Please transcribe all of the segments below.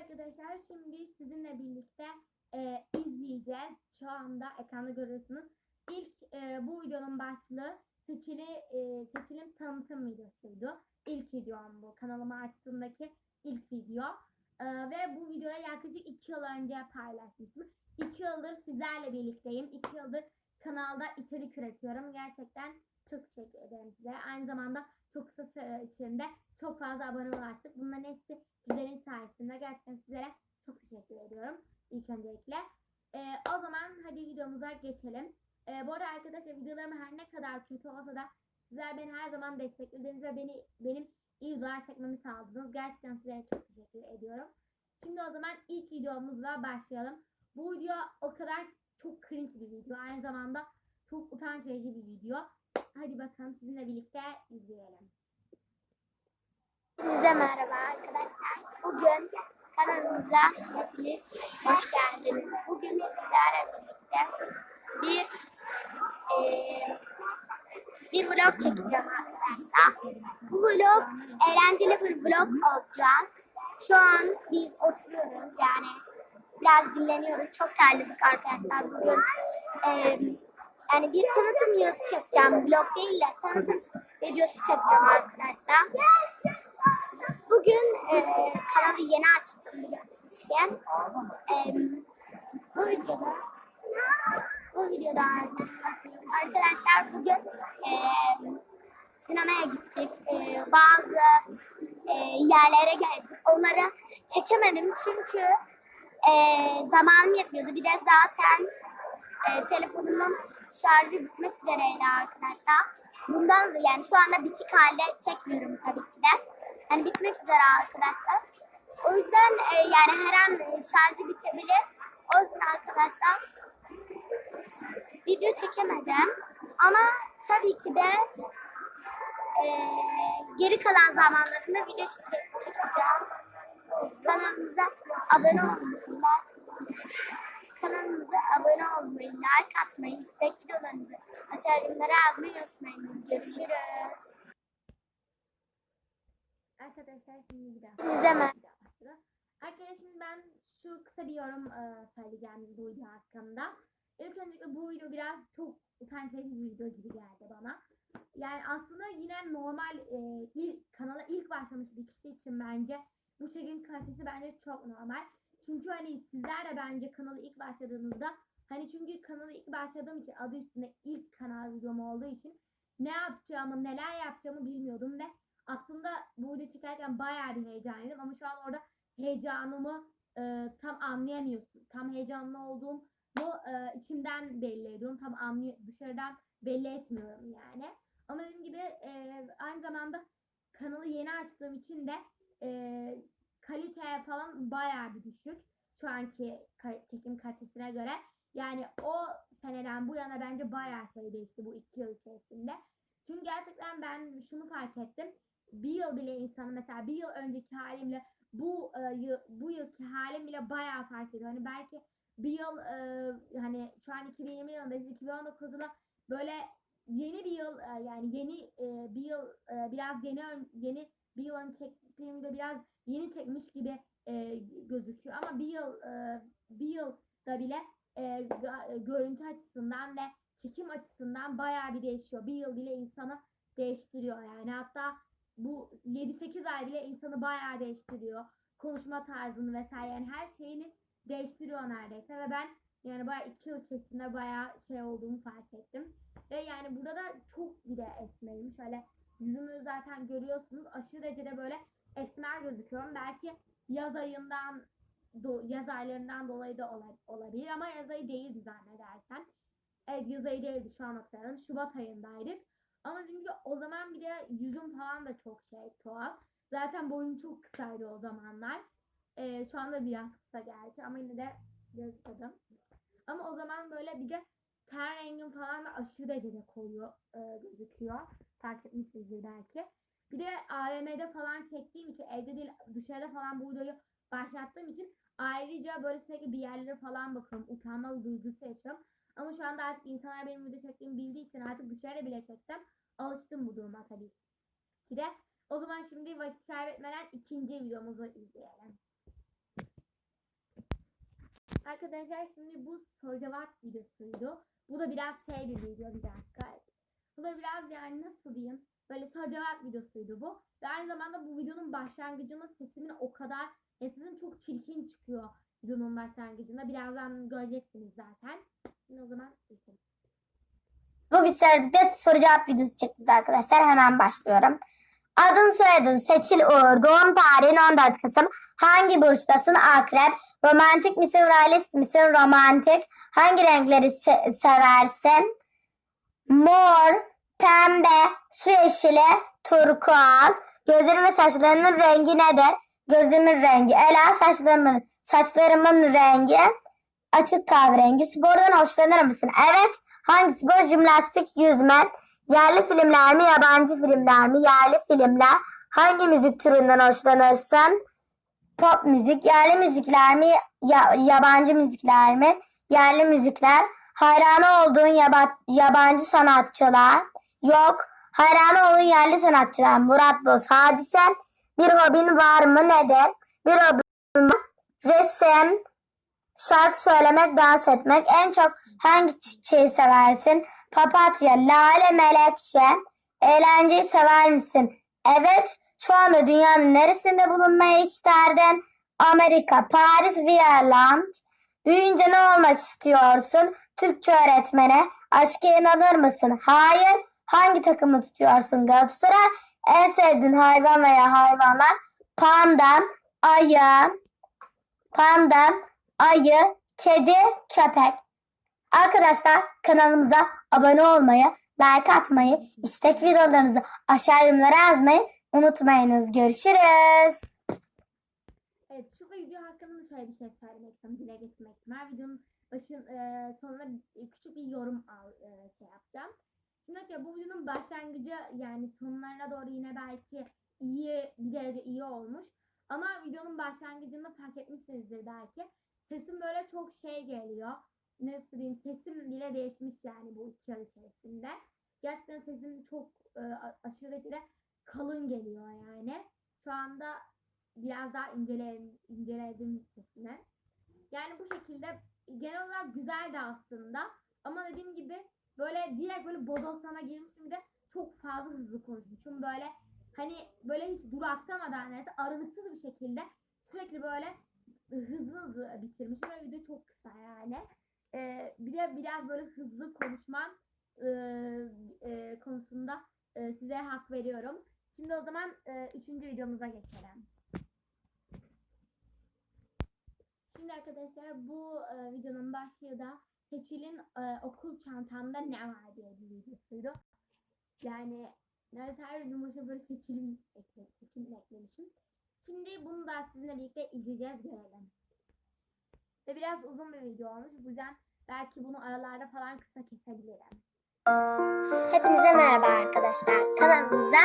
arkadaşlar şimdi sizinle birlikte e, izleyeceğiz. Şu anda ekranda görüyorsunuz. İlk e, bu videonun başlığı seçili e, seçilim tanıtım videosuydu. İlk videom bu. Kanalımı açtığımdaki ilk video. E, ve bu videoyu yaklaşık 2 yıl önce paylaşmıştım. 2 yıldır sizlerle birlikteyim. 2 yıldır kanalda içerik üretiyorum. Gerçekten çok teşekkür ederim size. Aynı zamanda çok kısa süre içinde çok fazla abone ulaştık. Bunların hepsi sizlerin sayesinde. Gerçekten sizlere çok teşekkür ediyorum. İlk öncelikle. Ee, o zaman hadi videomuza geçelim. Ee, bu arada arkadaşlar videolarım her ne kadar kötü olsa da sizler beni her zaman desteklediniz ve beni benim iyi videolar çekmemi sağladınız. Gerçekten sizlere çok teşekkür ediyorum. Şimdi o zaman ilk videomuzla başlayalım. Bu video o kadar çok cringe bir video. Aynı zamanda çok utanç verici bir video. Hadi bakalım sizinle birlikte izleyelim. Hepinize merhaba arkadaşlar. Bugün kanalımıza hepiniz hoş geldiniz. Bugün sizlerle birlikte bir eee, bir vlog çekeceğim arkadaşlar. Bu vlog eğlenceli bir vlog olacak. Şu an biz oturuyoruz yani biraz dinleniyoruz. Çok terledik arkadaşlar bugün. eee, yani bir tanıtım videosu çekeceğim. Vlog değil de tanıtım videosu çekeceğim arkadaşlar. E, bu videoda bu videoda arkadaşlar bugün e, sinemaya gittik. E, bazı e, yerlere gezdik. Onları çekemedim çünkü e, zamanım yetmiyordu. Bir de zaten e, telefonumun şarjı bitmek üzereydi arkadaşlar. Bundan yani şu anda bitik halde çekmiyorum tabii ki de. Yani bitmek üzere arkadaşlar. O yüzden e, yani her an şarjı bitebilir. O yüzden arkadaşlar video çekemedim. Ama tabii ki de e, geri kalan zamanlarında video çeke- çekeceğim. Kanalımıza abone olmayı, kanalımıza abone olmayı, like atmayı, istek videolarınızı aşağı yorumlara yazmayı unutmayın. Görüşürüz. Arkadaşlar şimdi bir şimdi ben şu kısa bir yorum e, söyleyeceğim bu video hakkında. İlk öncelikle bu video biraz çok utanç verici bir video gibi geldi bana. Yani aslında yine normal e, ilk, kanala ilk başlamış bir kişi için bence bu çekim kalitesi bence çok normal. Çünkü hani sizler de bence kanalı ilk başladığınızda hani çünkü kanalı ilk başladığım için adı üstünde ilk kanal videom olduğu için ne yapacağımı neler yapacağımı bilmiyordum ve aslında bu video çekerken bayağı bir heyecanlıydım ama şu an orada heyecanımı e, tam anlayamıyorsun. Tam heyecanlı olduğumu e, içimden belli ediyorum. Tam anlay dışarıdan belli etmiyorum yani. Ama dediğim gibi e, aynı zamanda kanalı yeni açtığım için de e, kalite falan bayağı bir düşük. Şu anki ka- çekim kalitesine göre. Yani o seneden bu yana bence bayağı şey değişti bu iki yıl içerisinde. Çünkü gerçekten ben şunu fark ettim. Bir yıl bile insanı mesela bir yıl önceki halimle bu e, yıl, bu yılki halim bile bayağı fark ediyor. Hani belki bir yıl e, hani şu an 2020 yılındayız 2019'da böyle yeni bir yıl e, yani yeni e, bir yıl e, biraz yeni ön- yeni bir yılın çektiğimde biraz yeni çekmiş gibi e, gözüküyor ama bir yıl e, bir yılda bile e, e, görüntü açısından ve çekim açısından bayağı bir değişiyor. Bir yıl bile insanı değiştiriyor yani hatta bu 7-8 ay bile insanı bayağı değiştiriyor. Konuşma tarzını vesaire yani her şeyini değiştiriyor neredeyse ve ben yani bayağı 2 yıl içerisinde bayağı şey olduğumu fark ettim. Ve yani burada da çok bir de esmerim. Şöyle yüzümü zaten görüyorsunuz. Aşırı derecede böyle esmer gözüküyorum. Belki yaz ayından do- yaz aylarından dolayı da ola- olabilir ama yaz ayı değildi zannedersem. Evet yaz ayı değildi şu an hatırladım. Şubat ayındaydık. Ama dediğim gibi o zaman bir de yüzüm falan da çok şey tuhaf. Zaten boyum çok kısaydı o zamanlar. Ee, şu anda biraz kısa gerçi ama yine de gözüküyordum. Ama o zaman böyle bir de ten rengim falan da aşırı derecede koyu e, gözüküyor. Fark etmişsinizdir belki. Bir de AVM'de falan çektiğim için evde değil dışarıda falan bu videoyu başlattığım için ayrıca böyle sürekli bir yerlere falan bakıyorum. Utanma duygusu yaşıyorum. Ama şu anda artık insanlar benim video çektiğimi bildiği için artık dışarıda bile çeksem alıştım bu duruma tabii ki de. O zaman şimdi vakit kaybetmeden ikinci videomuzu izleyelim. Arkadaşlar şimdi bu soru cevap videosuydu. Bu da biraz şey bir video bir dakika. Bu da biraz yani nasıl diyeyim böyle soru cevap videosuydu bu. Ve aynı zamanda bu videonun başlangıcında sesimin o kadar e, sesim çok çirkin çıkıyor videonun başlangıcında. Birazdan göreceksiniz zaten. Şimdi o zaman. Bugün sizlerle soru cevap videosu çekeceğiz arkadaşlar. Hemen başlıyorum. Adın soyadın Seçil Uğur. Doğum tarihin 14 Kasım. Hangi burçtasın? Akrep. Romantik misin? Realist misin? Romantik. Hangi renkleri se- seversin? Mor, pembe, su yeşili, turkuaz. Gözlerin ve saçlarının rengi nedir? Gözümün rengi. Ela saçlarımın, saçlarımın rengi. Açık kahverengi. Spordan hoşlanır mısın? Evet. Hangi spor? Jimnastik, yüzme. Yerli filmler mi, yabancı filmler mi? Yerli filmler. Hangi müzik türünden hoşlanırsın? Pop müzik, yerli müzikler mi, ya- yabancı müzikler mi? Yerli müzikler. Hayranı olduğun yaba- yabancı sanatçılar. Yok. Hayranı olduğun yerli sanatçılar. Murat Boz, Hadise. Bir hobin var mı? Nedir? Bir hobin var. Resim, şarkı söylemek, dans etmek. En çok hangi çiçeği seversin? Papatya, lale, melekşe. Eğlenceyi sever misin? Evet. Şu anda dünyanın neresinde bulunmayı isterdin? Amerika, Paris, Viyaland. Büyüyünce ne olmak istiyorsun? Türkçe öğretmeni. Aşka inanır mısın? Hayır. Hangi takımı tutuyorsun? Galatasaray. En sevdiğin hayvan veya hayvanlar? Panda, ayı, panda, ayı, kedi, köpek. Arkadaşlar kanalımıza abone olmayı, like atmayı, istek videolarınızı aşağı yorumlara yazmayı unutmayınız. Görüşürüz. Evet şu video hakkında da şöyle bir şey söylemek istiyorum, dile getirmek. Her videonun başın e, sonuna küçük bir yorum al, e, şey yapacağım. Şimdi bu videonun başlangıcı yani sonlarına doğru yine belki iyi bir derece iyi olmuş. Ama videonun başlangıcında fark etmişsinizdir belki. Sesim böyle çok şey geliyor. Nasıl diyeyim sesim bile değişmiş yani bu iki yıl içerisinde. Gerçekten sesim çok e, aşırı derecede kalın geliyor yani. Şu anda biraz daha inceledim, inceledim sesini. Yani bu şekilde genel olarak güzeldi aslında. Ama dediğim gibi böyle direkt böyle bodoslama girmişim bir de çok fazla hızlı konuşmuşum. Böyle hani böyle hiç duraksamadan yani aralıksız bir şekilde sürekli böyle hızlı hızlı bitirmişim ve video çok kısa yani. Ee, bir de biraz böyle hızlı konuşmam e, e, konusunda e, size hak veriyorum. Şimdi o zaman e, üçüncü videomuza geçelim. Şimdi arkadaşlar bu e, videonun başlığı da Seçil'in e, okul çantamda ne var diye bir videosuydu. Yani neredeyse her videonun böyle Seçil'in eklemişim. Şimdi bunu da sizinle birlikte izleyeceğiz görelim. Ve biraz uzun bir video olmuş. Bu yüzden belki bunu aralarda falan kısa kesebilirim. Hepinize merhaba arkadaşlar. Kanalımıza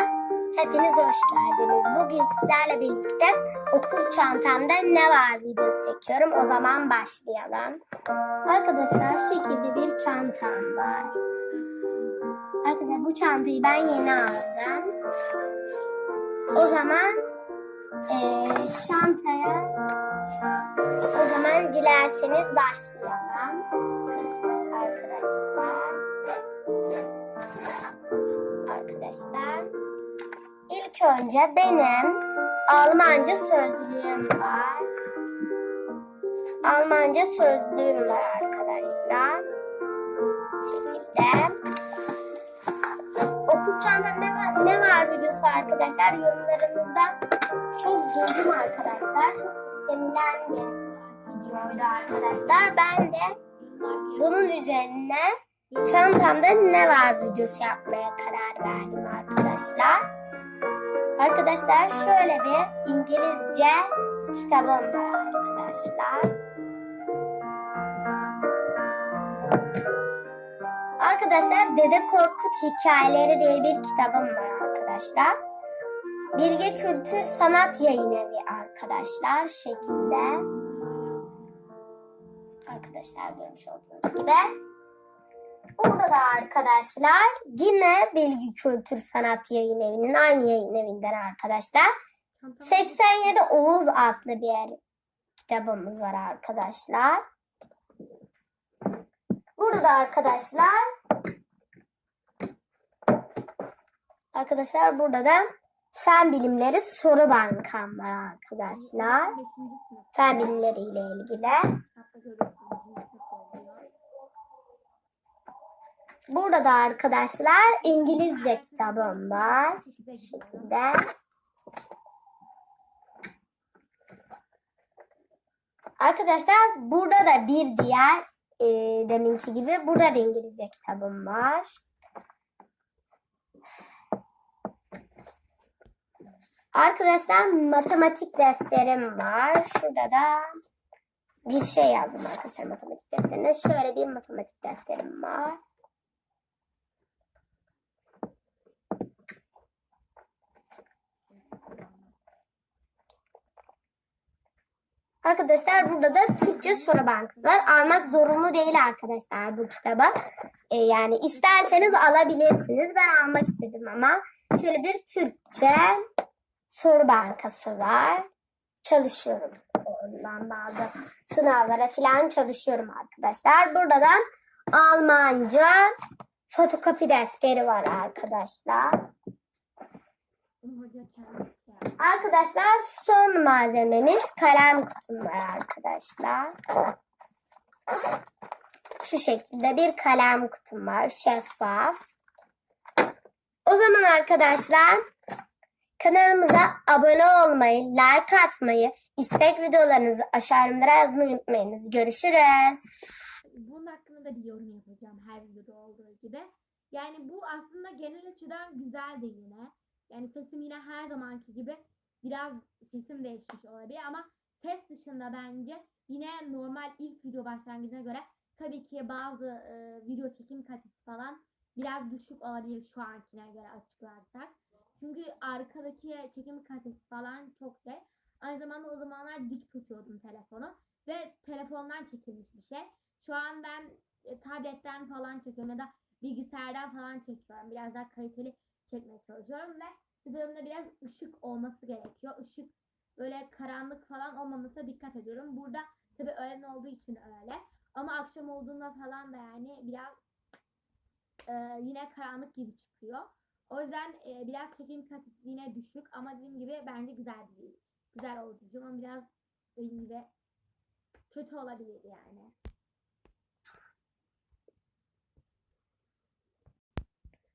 hepiniz hoş geldiniz. Bugün sizlerle birlikte okul çantamda ne var videosu çekiyorum. O zaman başlayalım. Arkadaşlar şu şekilde bir çantam var. Arkadaşlar bu çantayı ben yeni aldım. O zaman eee, çantaya o zaman dilerseniz başlayalım. Arkadaşlar. Arkadaşlar. İlk önce benim Almanca sözlüğüm var. Almanca sözlüğüm var arkadaşlar. Bu şekilde. Okul çantamda ne var, ne var videosu arkadaşlar yorumlarınızda duydum arkadaşlar. İstenilen bir videoydu arkadaşlar. Ben de bunun üzerine çantamda ne var videosu yapmaya karar verdim arkadaşlar. Arkadaşlar şöyle bir İngilizce kitabım var arkadaşlar. Arkadaşlar Dede Korkut Hikayeleri diye bir kitabım var arkadaşlar. Bilge Kültür Sanat Yayın Evi arkadaşlar şekilde. Arkadaşlar görmüş olduğunuz gibi. Burada da arkadaşlar yine Bilgi Kültür Sanat Yayın Evi'nin aynı yayın evinden arkadaşlar. Çantam 87 Oğuz adlı bir kitabımız var arkadaşlar. Burada da arkadaşlar Arkadaşlar burada da fen bilimleri soru bankam var arkadaşlar. Fen bilimleri ile ilgili. Burada da arkadaşlar İngilizce kitabım var. Bu şekilde. Arkadaşlar burada da bir diğer e, deminki gibi burada da İngilizce kitabım var. Arkadaşlar matematik defterim var. Şurada da bir şey yazdım arkadaşlar matematik defterine. Şöyle bir matematik defterim var. Arkadaşlar burada da Türkçe soru bankası var. Almak zorunlu değil arkadaşlar bu kitabı. Ee, yani isterseniz alabilirsiniz. Ben almak istedim ama şöyle bir Türkçe soru bankası var. Çalışıyorum. Ondan bazı sınavlara falan çalışıyorum arkadaşlar. Burada da Almanca fotokopi defteri var arkadaşlar. Arkadaşlar son malzememiz kalem kutum var arkadaşlar. Şu şekilde bir kalem kutum var şeffaf. O zaman arkadaşlar kanalımıza abone olmayı, like atmayı, istek videolarınızı aşağı yorumlara yazmayı unutmayınız. Görüşürüz. Bunun hakkında da bir yorum yapacağım her videoda olduğu gibi. Yani bu aslında genel açıdan güzel de yine. Yani sesim yine her zamanki gibi biraz sesim değişmiş olabilir ama ses dışında bence yine normal ilk video başlangıcına göre tabii ki bazı e, video çekim kalitesi falan biraz düşük olabilir şu ankine göre açıklarsak. Çünkü arkadaki çekim kalitesi falan çok şey. Aynı zamanda o zamanlar dik tutuyordum telefonu ve telefondan çekilmiş bir şey. Şu an ben e, tabletten falan çekiyorum ya da bilgisayardan falan çekiyorum. Biraz daha kaliteli çekmeye çalışıyorum ve videomda biraz ışık olması gerekiyor. Işık böyle karanlık falan olmamasına dikkat ediyorum. Burada tabii öğlen olduğu için öyle. Ama akşam olduğunda falan da yani biraz e, yine karanlık gibi çıkıyor. O yüzden e, biraz çekim kalitesi yine düşük ama dediğim gibi bence güzel bir güzel oldu diyeceğim ama biraz dediğim gibi kötü olabilir yani.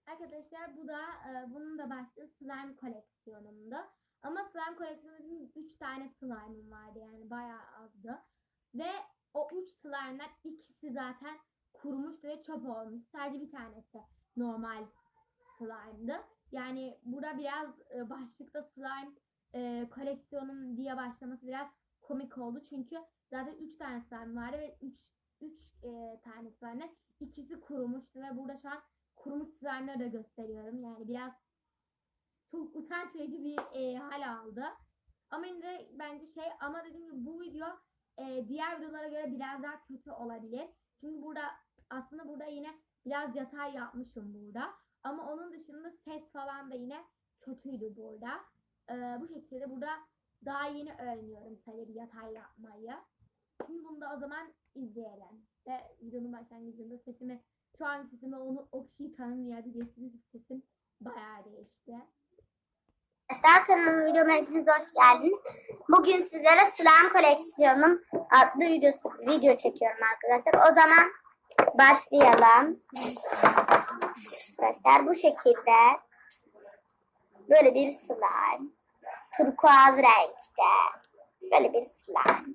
Arkadaşlar bu da e, bunun da başlığı slime koleksiyonumda. Ama slime koleksiyonunda 3 tane slime'ım vardı yani bayağı azdı. Ve o 3 slime'dan ikisi zaten kurumuştu ve çöp olmuş. Sadece bir tanesi normal slime'dı. Yani burada biraz e, başlıkta slime e, koleksiyonum diye başlaması biraz komik oldu. Çünkü zaten 3 tane slime vardı ve 3 3 e, tane slime ikisi kurumuştu ve burada şu an kurumuş slime'ları da gösteriyorum. Yani biraz çok utanç verici bir e, hal aldı. Ama yine de bence şey ama dediğim gibi bu video e, diğer videolara göre biraz daha kötü olabilir. Çünkü burada aslında burada yine biraz yatay yapmışım burada. Ama onun dışında ses falan da yine kötüydü burada. E, bu şekilde burada daha yeni öğreniyorum tabii yatay yapmayı. Şimdi bunu da o zaman izleyelim. Ve videonun başlangıcında sesimi şu an sesimi onu o kişiyi tanımayabilirsiniz. Sesim bayağı değişti. Arkadaşlar kanalıma videoma hepiniz hoş geldiniz. Bugün sizlere slime koleksiyonum adlı video, video çekiyorum arkadaşlar. O zaman başlayalım. Arkadaşlar bu şekilde böyle bir slime. Turkuaz renkte. Böyle bir slime.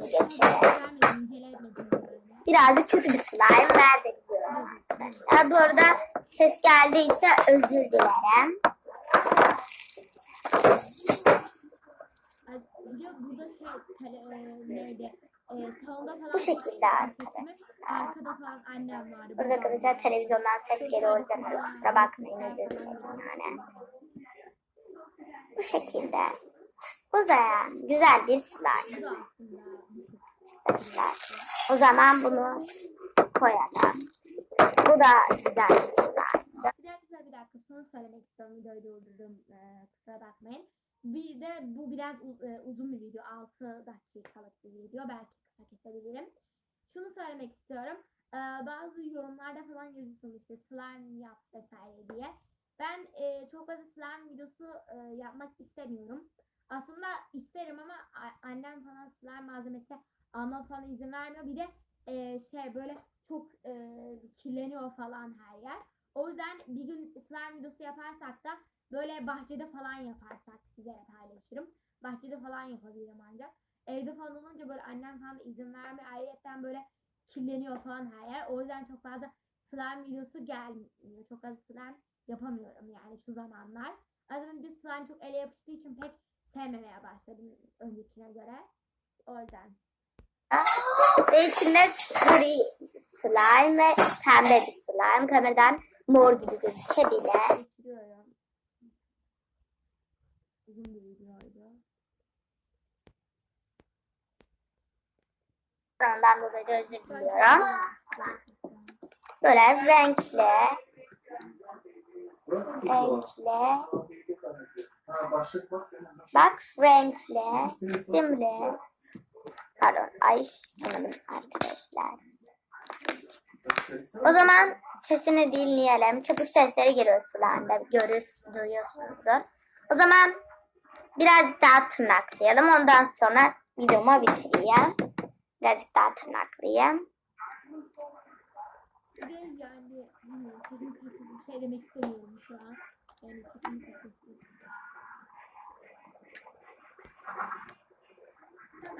Geçelim. Birazcık kötü bir slime biliyorum arkadaşlar. Bu arada ses geldiyse özür dilerim. Burada şey e? E, falan Bu şekilde arkadaşlar. Burada arkadaşlar televizyondan ses geliyor. O yüzden kusura bakmayın özür dilerim yani. Bu şekilde. Bu da yani güzel bir aslında arkadaşlar. O zaman bunu koyalım. Bu da güzel bir slime. Bir dakika bir dakika şunu söylemek istiyorum videoyu durdururum ee, kusura bakmayın. Bir de bu biraz e, uzun bir video. 6 dakikalık bir video. Belki kısa kesebilirim. Şunu söylemek istiyorum. Ee, bazı yorumlarda falan yazıyorsunuz işte slime yap vesaire diye. Ben e, çok fazla slime videosu e, yapmak istemiyorum. Aslında isterim ama annem falan slime malzemesi alma falan izin vermiyor. Bir de e, şey böyle çok kirleniyor falan her yer. O yüzden bir gün slime videosu yaparsak da böyle bahçede falan yaparsak size paylaşırım. Bahçede falan yapabilirim ancak. Evde falan olunca böyle annem falan izin vermiyor. Ayrıca böyle kirleniyor falan her yer. O yüzden çok fazla slime videosu gelmiyor. Çok fazla slime yapamıyorum yani şu zamanlar. Az de slime çok ele yapıştığı için pek sevmemeye başladım öncekine göre. O yüzden. Ve içinde gri slime ve pembe bir slime. Kameradan mor gibi gözükebilir. Geçiriyorum. Uzun bir videoydu. Ondan dolayı da özür diliyorum. Böyle renkli, renkli, bak renkli, simli. Pardon, ay anladım arkadaşlar. O zaman sesini dinleyelim. Köpük sesleri geliyor sularında. Görüyoruz, duyuyorsunuzdur. O zaman birazcık daha tırnaklayalım. Ondan sonra videomu bitireyim. Birazcık daha bir şey.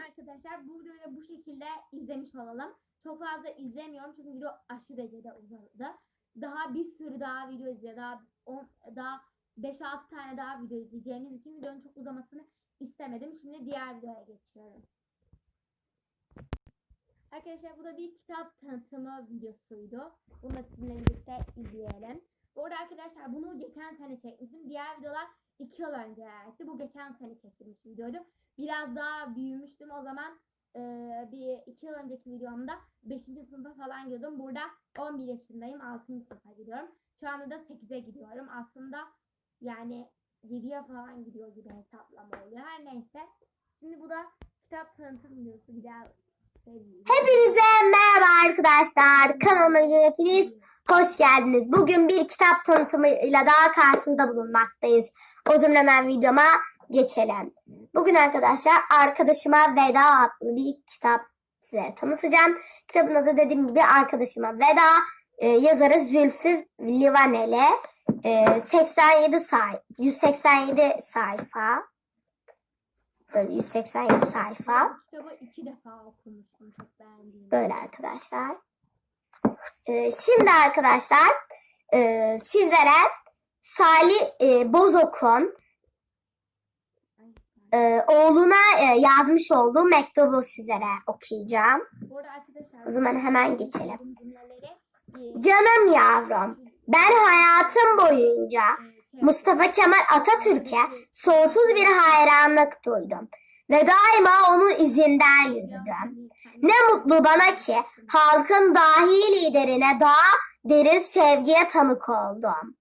Arkadaşlar bu videoyu bu şekilde izlemiş olalım. Çok fazla izlemiyorum çünkü video aşırı derecede uzadı. Daha bir sürü daha video izleyeceğiz. Daha, on, daha 5-6 tane daha video izleyeceğimiz için videonun çok uzamasını istemedim. Şimdi diğer videoya geçiyorum. Arkadaşlar bu da bir kitap tanıtımı videosuydu. Bunu da sizinle birlikte izleyelim. Bu arada arkadaşlar bunu geçen sene çekmiştim. Diğer videolar 2 yıl önce aitti. Bu geçen sene çekilmiş videoydu. Biraz daha büyümüştüm o zaman. e, bir 2 yıl önceki videomda 5. sınıfa falan gidiyordum. Burada 11 yaşındayım. 6. sınıfa gidiyorum. Şu anda da 8'e gidiyorum. Aslında yani 7'ye falan gidiyor gibi hesaplama oluyor. Her neyse. Şimdi bu da kitap tanıtım videosu. Bir daha. Hepinize merhaba arkadaşlar. Kanalıma hepiniz hoş geldiniz. Bugün bir kitap tanıtımıyla daha karşınızda bulunmaktayız. O zaman hemen videoma geçelim. Bugün arkadaşlar arkadaşıma Veda adlı bir kitap size tanıtacağım. Kitabın adı dediğim gibi arkadaşıma Veda. Ee, yazarı Zülfü Livaneli. Ee, 87 say 187 sayfa. Böyle 187 sayfa. Kitabı iki defa okumuştum. Çok beğendiğim. Böyle arkadaşlar. Ee, şimdi arkadaşlar e, sizlere Salih e, Bozok'un e, oğluna e, yazmış olduğu mektubu sizlere okuyacağım. O zaman hemen geçelim. e, Canım yavrum, ben hayatım boyunca Mustafa Kemal Atatürk'e sonsuz bir hayranlık duydum ve daima onun izinden yürüdüm. Ne mutlu bana ki halkın dahi liderine daha derin sevgiye tanık oldum.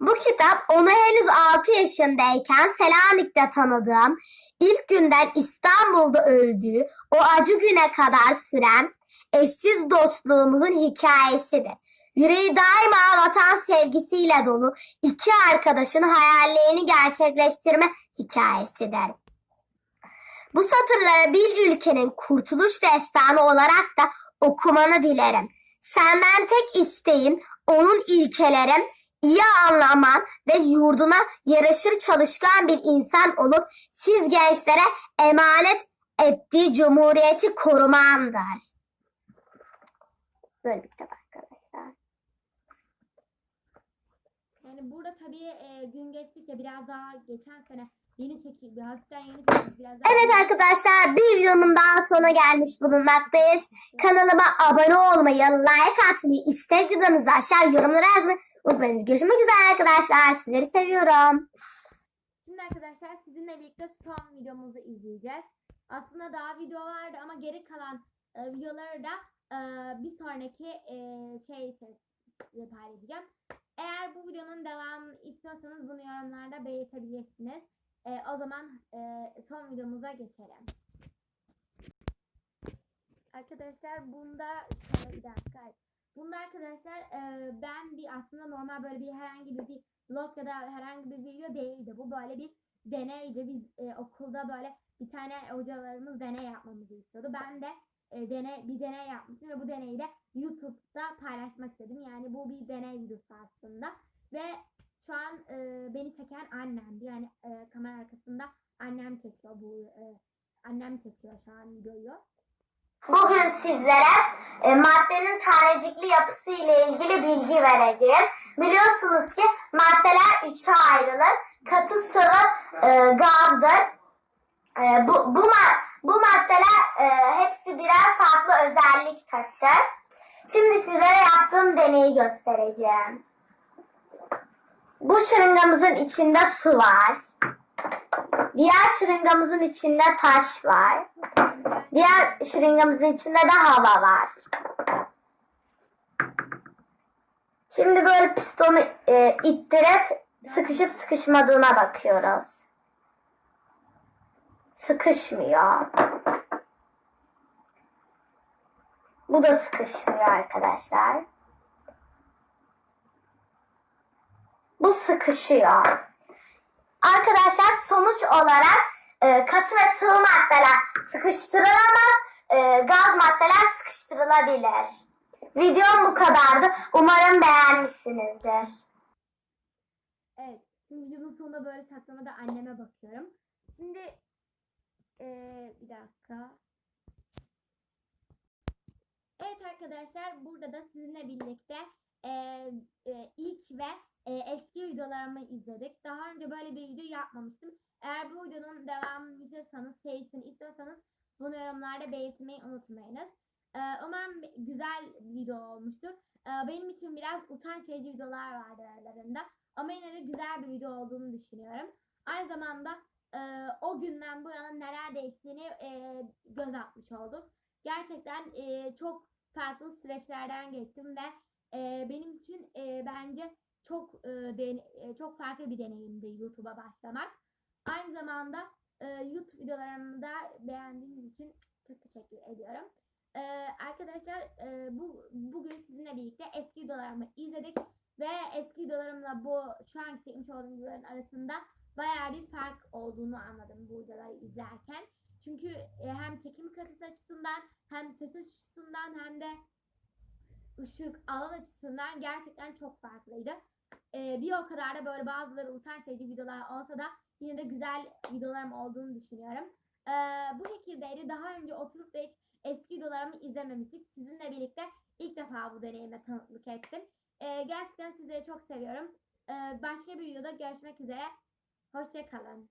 Bu kitap onu henüz 6 yaşındayken Selanik'te tanıdığım, ilk günden İstanbul'da öldüğü o acı güne kadar süren eşsiz dostluğumuzun hikayesidir. Yüreği daima vatan sevgisiyle dolu iki arkadaşın hayallerini gerçekleştirme hikayesidir. Bu satırları bir ülkenin kurtuluş destanı olarak da okumanı dilerim. Senden tek isteğim onun ilkelerim iyi anlaman ve yurduna yaraşır çalışkan bir insan olup siz gençlere emanet ettiği cumhuriyeti korumandır. Böyle bir kitap arkadaşlar. Yani burada tabii e, gün geçtikçe biraz daha geçen sene yeni çekildi. Hafiften yeni çekildi. Biraz daha Evet arkadaşlar bir videomun daha sona gelmiş bulunmaktayız. Kanalıma abone olmayı, like atmayı, videonuzu aşağı yorumlara yazmayı unutmayınız. Görüşmek üzere arkadaşlar. Sizleri seviyorum. Şimdi arkadaşlar sizinle birlikte son videomuzu izleyeceğiz. Aslında daha video vardı ama geri kalan e, videoları da e, bir sonraki e, şey size paylaşacağım. Eğer bu videonun devamını istiyorsanız bunu yorumlarda belirtebilirsiniz. Ee, o zaman e, son videomuza geçelim. Arkadaşlar bunda şöyle bir dakika. Bunda arkadaşlar e, ben bir aslında normal böyle bir herhangi bir, bir vlog ya da herhangi bir video değildi. Bu böyle bir deneydi. Biz e, okulda böyle bir tane hocalarımız deney yapmamızı istiyordu. Ben de e, deney bir deney yapmıştım ve bu deneyi de YouTube'da paylaşmak istedim. Yani bu bir deney videosu aslında. Ve şu an e, beni çeken annemdi. Yani e, kamera arkasında annem çekiyor bu e, annem çekiyor şu an videoyu. Bugün sizlere e, maddenin tanecikli yapısı ile ilgili bilgi vereceğim. Biliyorsunuz ki maddeler üçe ayrılır. Katı sıvı e, gazdır. E, bu, bu, ma- bu maddeler e, hepsi birer farklı özellik taşır. Şimdi sizlere yaptığım deneyi göstereceğim. Bu şırıngamızın içinde su var. Diğer şırıngamızın içinde taş var. Diğer şırıngamızın içinde de hava var. Şimdi böyle pistonu e, ittirip sıkışıp sıkışmadığına bakıyoruz. Sıkışmıyor. Bu da sıkışmıyor arkadaşlar. Bu sıkışıyor. Arkadaşlar sonuç olarak e, katı ve sıvı maddeler sıkıştırılamaz, e, gaz maddeler sıkıştırılabilir. Videom bu kadardı. Umarım beğenmişsinizdir. Evet. Şimdi videonun sonunda böyle çaklamada anneme bakıyorum. Şimdi eee, bir dakika. Evet arkadaşlar burada da sizinle birlikte eee, eee, ilk ve eee, eski videolarımı izledik. Daha önce böyle bir video yapmamıştım. Eğer bu videonun devamını istiyorsanız, serisini istiyorsanız bunu yorumlarda belirtmeyi unutmayınız. Eee, umarım güzel video olmuştur. Eee, benim için biraz utanç verici videolar vardı aralarında. Ama yine de güzel bir video olduğunu düşünüyorum. Aynı zamanda e, o günden bu yana neler değiştiğini e, göz atmış olduk. Gerçekten e, çok farklı süreçlerden geçtim ve e, benim için e, bence çok e, den- e, çok farklı bir deneyimdi YouTube'a başlamak. Aynı zamanda e, YouTube videolarımı da beğendiğiniz için çok teşekkür ediyorum. E, arkadaşlar e, bu bugün sizinle birlikte eski videolarımı izledik ve eski videolarımla bu şu anki çekmiş olduğum videoların arasında bayağı bir fark olduğunu anladım bu videoları izlerken. Çünkü e, hem çekim kalitesi açısından hem ses açısından hem de ışık alan açısından gerçekten çok farklıydı. E, bir o kadar da böyle bazıları utanç verici videolar olsa da yine de güzel videolarım olduğunu düşünüyorum. E, bu şekildeydi. Daha önce oturup da hiç eski videolarımı izlememiştik. Sizinle birlikte ilk defa bu deneyime tanıklık ettim. Ee, gerçekten sizleri çok seviyorum. Ee, başka bir videoda görüşmek üzere. Hoşçakalın.